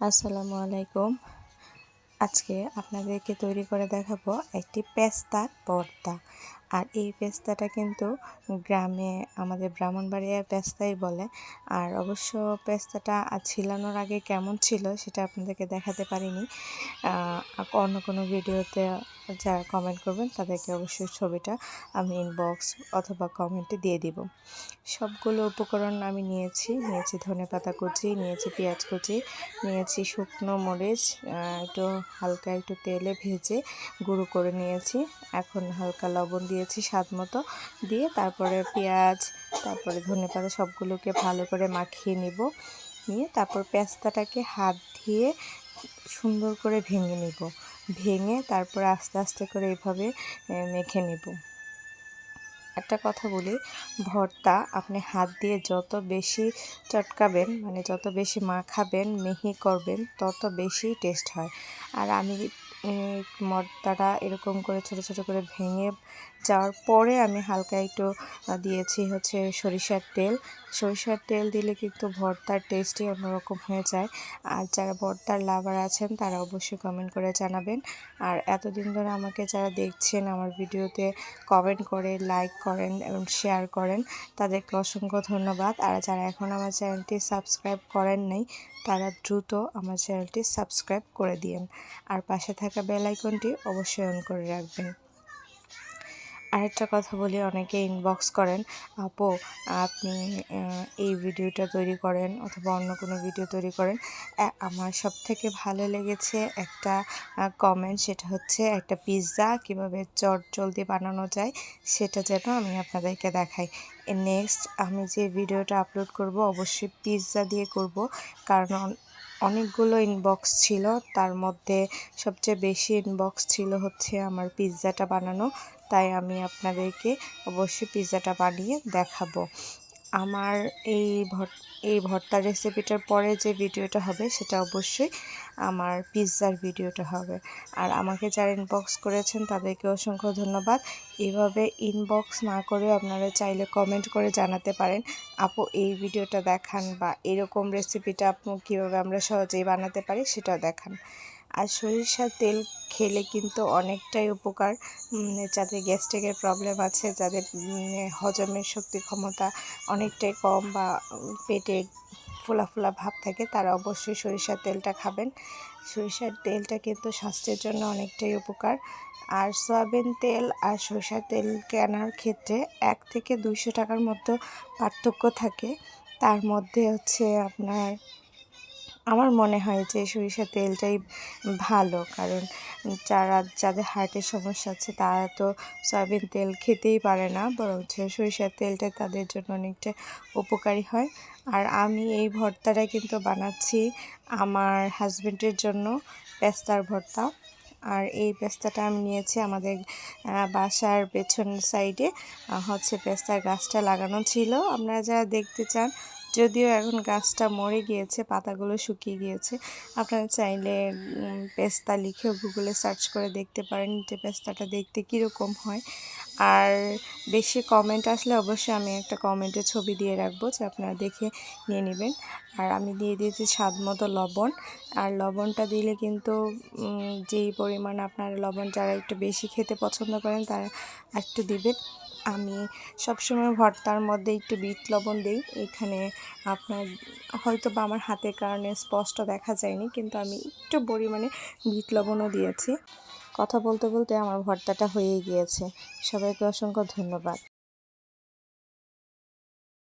আসসালামু আলাইকুম। আজকে আপনাদেরকে তৈরি করে দেখাবো একটি পেস্তার ভর্তা আর এই পেস্তাটা কিন্তু গ্রামে, আমাদের ব্রাহ্মণবাড়িয়ার পেস্তাই বলে। আর অবশ্য পেস্তাটা ছিলানোর আগে কেমন ছিল সেটা আপনাদেরকে দেখাতে পারিনি। অন্য কোনো ভিডিওতে যারা কমেন্ট করবেন তাদেরকে অবশ্যই ছবিটা আমি ইনবক্স অথবা কমেন্টে দিয়ে দিব। সবগুলো উপকরণ আমি নিয়েছি। নিয়েছি ধনে পাতা কুচি, নিয়েছি পেঁয়াজ কুচি, নিয়েছি শুকনো মরিচ একটু হালকা একটু তেলে ভেজে গুঁড়ো করে নিয়েছি। এখন হালকা লবণ দিয়েছি স্বাদ মতো। দিয়ে তারপরে পেঁয়াজ, তারপরে ধনে পাতা সবগুলোকে ভালো করে মাখিয়ে নিব। নিয়ে তারপর পেস্তাটাকে হাত দিয়ে সুন্দর করে ভেঙে নিব। ভেঙে তারপর আস্তে আস্তে করে এভাবে মেখে নেব। একটা কথা বলি, ভর্তা আপনি হাত দিয়ে যত বেশি চটকাবেন মানে যত বেশি মাখাবেন, মেহি করবেন, তত বেশি টেস্ট হয়। আর আমি মর্দাটা এরকম করে ছোট ছোট করে ভেঙে যাওয়ার পরে আমি হালকা একটু দিয়েছি হচ্ছে সরিষার তেল। সরিষার তেল দিলে কিন্তু ভর্তার টেস্টই অন্যরকম হয়ে যায়। আর যারা ভর্তার লাভার আছেন, তারা অবশ্যই কমেন্ট করে জানাবেন। আর এতদিন ধরে আমাকে যারা দেখছেন আমার ভিডিওতে কমেন্ট করে লাইক করেন এবং শেয়ার করেন, তাদেরকে অসংখ্য ধন্যবাদ। আর যারা এখন আমার চ্যানেলটি সাবস্ক্রাইব করেন নাই, তারা দ্রুত আমার চ্যানেলটি সাবস্ক্রাইব করে দিন আর পাশে থাকা বেল আইকনটি অবশ্যই অন করে রাখবেন। আরেকটা কথা বলি, অনেকে ইনবক্স করেন, আপু, আপনি এই ভিডিওটা তৈরি করেন অথবা অন্য কোনো ভিডিও তৈরি করেন। আমার সব থেকে ভালো লেগেছে একটা কমেন্ট সেটা হচ্ছে একটা পিৎজা কীভাবে চট জলদি বানানো যায়, সেটা যেন আমি আপনাদেরকে দেখাই। নেক্সট আমি যে ভিডিওটা আপলোড করব, অবশ্যই পিৎজা দিয়ে করব, কারণ অনেকগুলো ইনবক্স ছিল। তার মধ্যে সবচেয়ে বেশি ইনবক্স ছিল হচ্ছে আমার পিৎজাটা বানানো। তাই আমি আপনাদেরকে অবশ্যই পিৎজাটা বানিয়ে দেখাবো। আমার এই এই ভর্তা রেসিপিটার পরে যে ভিডিওটা হবে সেটা অবশ্যই আমার পিৎজার ভিডিওটা হবে। আর আমাকে যারা ইনবক্স করেছেন তাদেরকে অসংখ্য ধন্যবাদ। এভাবে ইনবক্স না করে আপনারা চাইলে কমেন্ট করে জানাতে পারেন, আপু, এই ভিডিওটা দেখান বা এরকম রেসিপিটা আপনি কীভাবে আমরা সহজেই বানাতে পারি সেটাও দেখান। আর সরিষার তেল খেলে কিন্তু অনেকটাই উপকার। যাদের গ্যাস্ট্রিকের প্রবলেম আছে, যাদের হজমের শক্তি ক্ষমতা অনেকটাই কম বা পেটে ফোলা ফোলা ভাব থাকে, তারা অবশ্যই সরিষার তেলটা খাবেন। সরিষার তেলটা কিন্তু স্বাস্থ্যের জন্য অনেকটাই উপকার। আর সয়াবিন তেল আর সরিষার তেল কেনার ক্ষেত্রে এক থেকে দুইশো টাকার মতো পার্থক্য থাকে। তার মধ্যে হচ্ছে আপনার আমার মনে হয় যে সরিষার তেলটাই ভালো। কারণ যারা, যাদের হার্টের সমস্যা আছে, তারা তো সয়াবিন তেল খেতেই পারে না। বরঞ্চ সরিষার তেলটা তাদের জন্য অনেকটা উপকারী হয়। আর আমি এই ভর্তাটা কিন্তু বানাচ্ছি আমার হাজব্যান্ডের জন্য, পেস্তার ভর্তা। আর এই পেস্তাটা আমি নিয়েছি আমাদের বাসার পেছন সাইডে হচ্ছে পেস্তার গাছটা লাগানো ছিল। আপনারা যারা দেখতে চান যদিও এখন গাছটা মরে গিয়েছে, পাতাগুলো শুকিয়ে গিয়েছে, আপনারা চাইলে পেস্তা লিখেও গুগলে সার্চ করে দেখতে পারেন যে পেস্তাটা দেখতে কীরকম হয়। আর বেশি কমেন্ট আসলে অবশ্যই আমি একটা কমেন্টে ছবি দিয়ে রাখব যে আপনারা দেখে নিয়ে নেবেন। আর আমি দিয়ে দিয়েছি স্বাদ মতো লবণ। আর লবণটা দিলে কিন্তু যেই পরিমাণ আপনারা লবণ যারা একটু বেশি খেতে পছন্দ করেন তারা একটু দিবেন। আমি সবসময় ভর্তার মধ্যে একটু বিট লবণ দিই। এখানে আপনার, হয়তো বা আমার হাতের কারণে স্পষ্ট দেখা যায়নি, কিন্তু আমি একটু পরিমাণে বিট লবণও দিয়েছি। কথা বলতে বলতে আমার ভর্তাটা হয়ে গিয়েছে। সবাইকে অসংখ্য ধন্যবাদ।